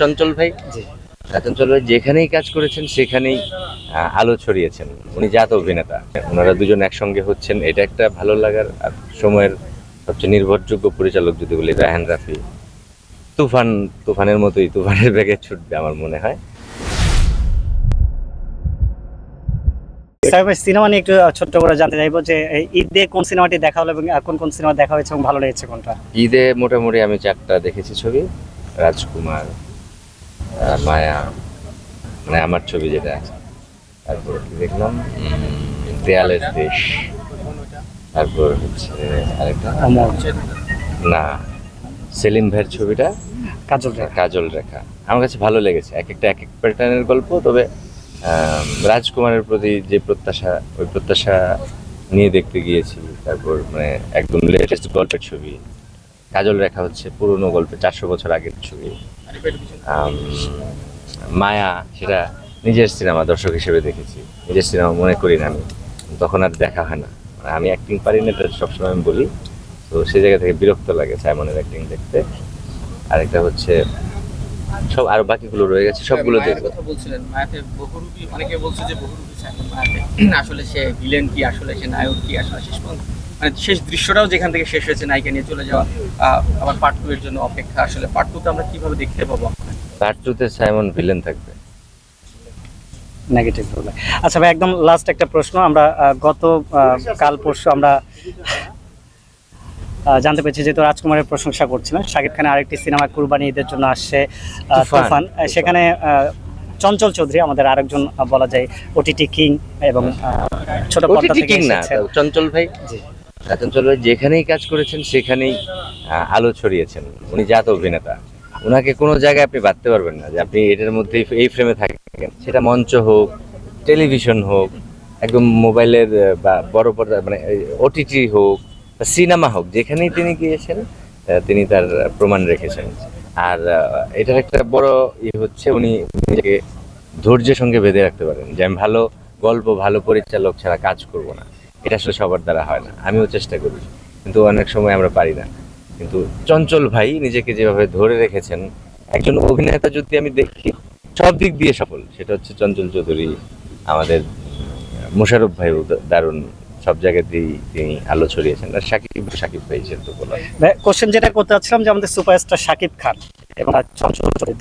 চঞ্চল ভাই। চঞ্চল ভাই যেখানেই কাজ করেছেন সেখানেই আলো ছড়িয়েছেন। উনি জাত অভিনেতা। ওনারা দুজন একসঙ্গে হচ্ছেন। এটা একটা ভালো লাগার আর সময়ের সবচেয়ে নির্ভরযোগ্য পরিচালক যদি বলি রায়হান রাফি। তুফান তুফানের মতোই তুফানের ব্যাগে ছুটবে আমার মনে হয়। স্যার সিনেমা নিয়ে একটু ছোট্ট করে জানতে চাইব যে ঈদে কোন সিনেমাটি দেখা হলো এবং কোন কোন সিনেমা দেখা হয়েছে এবং ভালো লেগেছে কোনটা? ঈদে মোটামুটি আমি চারটা দেখেছি ছবি। রাজকুমার মায়া মানে আমার ছবি যেটা আছে। তারপর কি দেখলাম? দেয়ালের দেশ। তারপর হচ্ছে আরেকটা। না সেলিম ভাইয়ের ছবিটা। কাজল কাজল রেখা। আমার কাছে ভালো লেগেছে। এক একটা এক এক প্যাটার্নের গল্প তবে রাজকুমারের প্রতি যে প্রত্যাশা ওই প্রত্যাশা নিয়ে দেখতে গিয়েছি। তারপর মানে একদম লেটেস্ট গল্পের ছবি। কাজল রেখা হচ্ছে পুরনো গল্পের চারশো বছর আগের ছবি। মায়া, সেটা নিজের সিনেমা দর্শক হিসেবে দেখেছি। নিজের সিনেমা মনে করি না আমি। তখন আর দেখা হয় না। মানে আমি অ্যাক্টিং পারি না, এটা সবসময় আমি বলি। তো সেই জায়গা থেকে বিরক্ত লাগে সাইমনের অ্যাক্টিং দেখতে। আরেকটা হচ্ছে সব আর বাকিগুলো রয়ে গেছে সবগুলো মায়ের দেখব। কথা বলছিলেন মায়াতে বহুরূপী অনেকে বলছে যে বহুরূপী সাইমন মায়াতে আসলে সে ভিলেন কি আসলে সে নায়ক কি আসলে শেষ পর্যন্ত মানে শেষ দৃশ্যটাও যেখান থেকে শেষ হয়েছে নায়িকা নিয়ে চলে যাওয়া আহ, আবার পার্ট টু এর জন্য অপেক্ষা আসলে পার্ট টু আমরা কীভাবে দেখতে পাবো? পার্ট টুতে সাইমন ভিলেন থাকবে। নেগেটিভ আচ্ছা ভাই একদম লাস্ট একটা প্রশ্ন আমরা গত আহ, কাল পরশু আমরা জানতে পেরেছি যেহেতু রাজকুমারের প্রশংসা করছিলেন শাকিব খানের আরেকটি সিনেমা কুরবানি ঈদের জন্য আসছে তুফান। সেখানে চঞ্চল চৌধুরী আমাদের আরেকজন বলা যায় ওটিটি কিং এবং ছোট পর্দা থেকে। চঞ্চল ভাই। জি। চঞ্চল ভাই যেখানেই কাজ করেছেন সেখানেই আলো ছড়িয়েছেন। উনি জাত অভিনেতা। ওনাকে কোনো জায়গায় আপনি বাঁধতে পারবেন না যে আপনি এটার মধ্যে এই ফ্রেমে থাকেন। সেটা মঞ্চ হোক টেলিভিশন হোক একদম মোবাইলের বা বড় পর্দা মানে ওটিটি হোক সিনেমা হোক, যেখানেই তিনি গিয়েছেন তিনি তার প্রমাণ রেখেছেন। আর এটার একটা বড় ইয়ে হচ্ছে উনি নিজেকে ধৈর্যের সঙ্গে বেঁধে রাখতে পারেন যে, আমি ভালো গল্প, ভালো পরিচালক ছাড়া কাজ করব না। এটা আসলে সবার দ্বারা হয় না। আমিও চেষ্টা করি, কিন্তু অনেক সময় আমরা পারি না। কিন্তু চঞ্চল ভাই নিজেকে যেভাবে ধরে রেখেছেন, একজন অভিনেতা যদি আমি দেখি, সব দিক দিয়ে সফল। সেটা হচ্ছে চঞ্চল চৌধুরী, আমাদের মোশারফ ভাই দারুণ সব জায়গাতেই তিনি আলো ছড়িয়েছেন। আর সাকিব সাকিব ভাই সেটা বলা কোশ্চেন যেটা করতে চাচ্ছিলাম যে আমাদের সুপারস্টার শাকিব খান এবং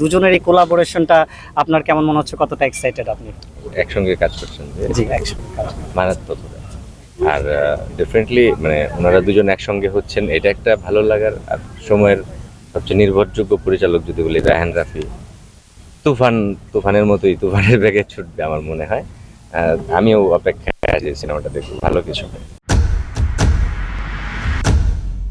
দুজনের এই কোলাবোরেশনটা আপনার কেমন মনে হচ্ছে? কতটা এক্সাইটেড আপনি? একসঙ্গে কাজ করছেন জি একসাথে মারাত্মক। হবে। আর ডিফারেন্টলি মানে ওনারা দুজন একসঙ্গে হচ্ছেন এটা একটা ভালো লাগার আর সময়ের সবচেয়ে নির্ভরযোগ্য পরিচালক যদি বলি রায়হান রাফি। তুফান তুফানের মতোই তুফানের ব্যাগে ছুটবে আমার মনে হয়। আমিও আমিও আছি সিনেমাটা দেখব ভালো কিছু।